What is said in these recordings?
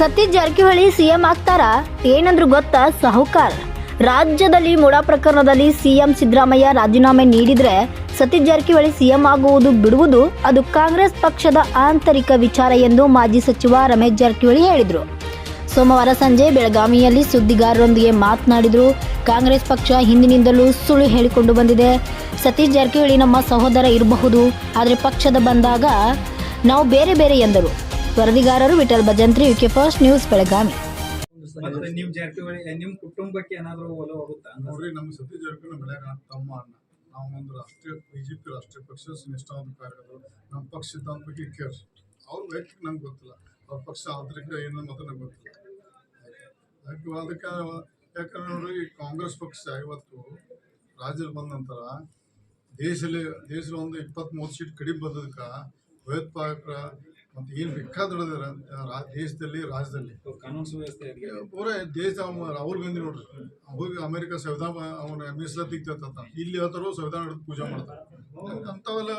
Satish Jarkiholi CM ಆಗ್ತಾರ? ಏನಂದ್ರು ಗೊತ್ತಾ? ಸಾಹುಕಾರ. ರಾಜ್ಯದಲ್ಲಿ ಮುಡಾ ಪ್ರಕರಣದಲ್ಲಿ ಸಿಎಂ ಸಿದ್ದರಾಮಯ್ಯ ರಾಜೀನಾಮೆ ನೀಡಿದ್ರೆ ಸತೀಶ್ ಜಾರಕಿಹೊಳಿ ಸಿಎಂ ಆಗುವುದು ಬಿಡುವುದು ಅದು ಕಾಂಗ್ರೆಸ್ ಪಕ್ಷದ ಆಂತರಿಕ ವಿಚಾರ ಎಂದು ಮಾಜಿ ಸಚಿವ ರಮೇಶ್ ಜಾರಕಿಹೊಳಿ ಹೇಳಿದರು. ಸೋಮವಾರ ಸಂಜೆ ಬೆಳಗಾವಿಯಲ್ಲಿ ಸುದ್ದಿಗಾರರೊಂದಿಗೆ ಮಾತನಾಡಿದರು ಕಾಂಗ್ರೆಸ್ ಪಕ್ಷ ಹಿಂದಿನಿಂದಲೂ ಸುಳ್ಳು ಹೇಳಿಕೊಂಡು ಬಂದಿದೆ. ಸತೀಶ್ ಜಾರಕಿಹೊಳಿ ನಮ್ಮ ಸಹೋದರ ಇರಬಹುದು, ಆದರೆ ಪಕ್ಷದ ಬಂದಾಗ ನಾವು ಬೇರೆ ಬೇರೆ ಎಂದರು. ವರದಿಗಾರರು Vithal Bhajantri UK first news Belagavi. ಮತ್ತೆ ನಿಮ್ ಜಾರಕಿಹೊಳಿ ನಿಮ್ ಕುಟುಂಬಕ್ಕೆ ಏನಾದರೂ ಒಲ ಹೋಗುತ್ತಾ ನೋಡ್ರಿ ನಮ್ಮ ಸತೀಶ್ ಜಾರಕಿಹೊಳಿ ಬೆಳೆಯಾಗ ತಮ್ಮ ಅಣ್ಣ. ನಾವು ಒಂದು ರಾಷ್ಟ್ರೀಯ ಬಿಜೆಪಿ ರಾಷ್ಟ್ರೀಯ ಪಕ್ಷ ನಿಷ್ಠಾವಂತ ಕಾರ್ಯಕರ್ತರು. ನಮ್ಮ ಪಕ್ಷ ಸಿದ್ಧಾಂತ ಬಗ್ಗೆ ಕೇರ್. ಅವ್ರ ವೈಯಕ್ತಿಕ ನಂಗೆ ಗೊತ್ತಿಲ್ಲ. ಅವ್ರ ಪಕ್ಷ ಆಂತರಿಕ ಏನು ಮಾತ್ರ ನಂಗೆ ಗೊತ್ತಿಲ್ಲ. ಅದಕ್ಕೆ ಅದಕ್ಕೆ ಯಾಕಂದ್ರೆ ನೋಡ್ರಿ ಈ ಕಾಂಗ್ರೆಸ್ ಪಕ್ಷ ಇವತ್ತು ರಾಜ್ಯದಲ್ಲಿ ಬಂದ ನಂತರ ದೇಶದಲ್ಲಿ ದೇಶದ ಒಂದು ಇಪ್ಪತ್ತ್ ಮೂವತ್ತು ಸೀಟ್ ಕಡಿಮೆ ಬಂದದಕ್ಕೆ ಭಯೋತ್ಪಾದಕರ ಮತ್ತು ಏನು ಬೇಕಾದ್ರೆ ದೇಶದಲ್ಲಿ ರಾಜ್ಯದಲ್ಲಿ. ಕಾನೂನು ಸುವ್ಯವಸ್ಥೆ ಪೂರ ದೇಶ ಅವ ರಾಹುಲ್ ಗಾಂಧಿ ನೋಡ್ರಿ. ಹೋಗಿ ಅಮೆರಿಕ ಸಂವಿಧಾನ ಅವನ ಮೀಸಲಾತಿ ತೆಗ್ದಂತ ಇಲ್ಲಿ ಹೇಳ್ತಾರೋ ಸಂವಿಧಾನ ಹಿಡಿದು ಪೂಜೆ ಮಾಡ್ತಾರೆ. ಅಂಥವೆಲ್ಲ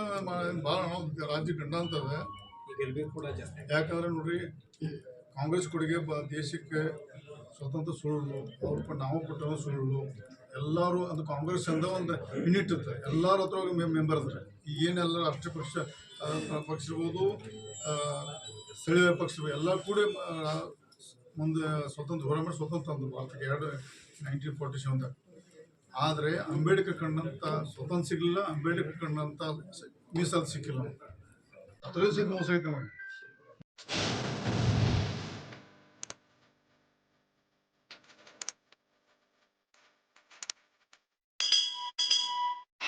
ಭಾಳ ನಾವು ರಾಜ್ಯ ಗಂಡ ಈಗ ಗೆಲ್ಬೇಕು ಕೂಡ ಜಾಸ್ತಿ. ಯಾಕಂದ್ರೆ ನೋಡ್ರಿ ಕಾಂಗ್ರೆಸ್ ಕೊಡುಗೆ ಬ ದೇಶಕ್ಕೆ ಸ್ವತಂತ್ರ ಸುಳ್ಳು ಅವ್ರ ನಾವು ಕೊಟ್ಟರು ಸುಳ್ಳು ಎಲ್ಲರೂ ಅದು ಕಾಂಗ್ರೆಸ್ ಅಂದ ಒಂದು ಯೂನಿಟ್ ಇರ್ತದೆ ಎಲ್ಲರ ಹತ್ರ ಮೆಂಬರ್ ಇದ್ದಾರೆ ಏನೆಲ್ಲ ರಾಷ್ಟ್ರೀಯ ಪಕ್ಷ ಪಕ್ಷ ಇರ್ಬೋದು ಸ್ಥಳೀಯ ಪಕ್ಷ ಎಲ್ಲ ಕೂಡ ಮುಂದೆ ಸ್ವತಂತ್ರ ಹೋರಾಟ ಸ್ವತಂತ್ರ ಅಂದರು. ಭಾರತಕ್ಕೆ ಎರಡು ನೈನ್ಟೀನ್ ಫೋರ್ಟಿ ಸೆವೆನ್ದಾಗ ಆದರೆ ಅಂಬೇಡ್ಕರ್ ಕಂಡಂಥ ಸ್ವತಂತ್ರ ಸಿಗಲಿಲ್ಲ, ಅಂಬೇಡ್ಕರ್ ಕಂಡಂಥ ಮೀಸಲು ಸಿಕ್ಕಿಲ್ಲ. ನಮಗೆ.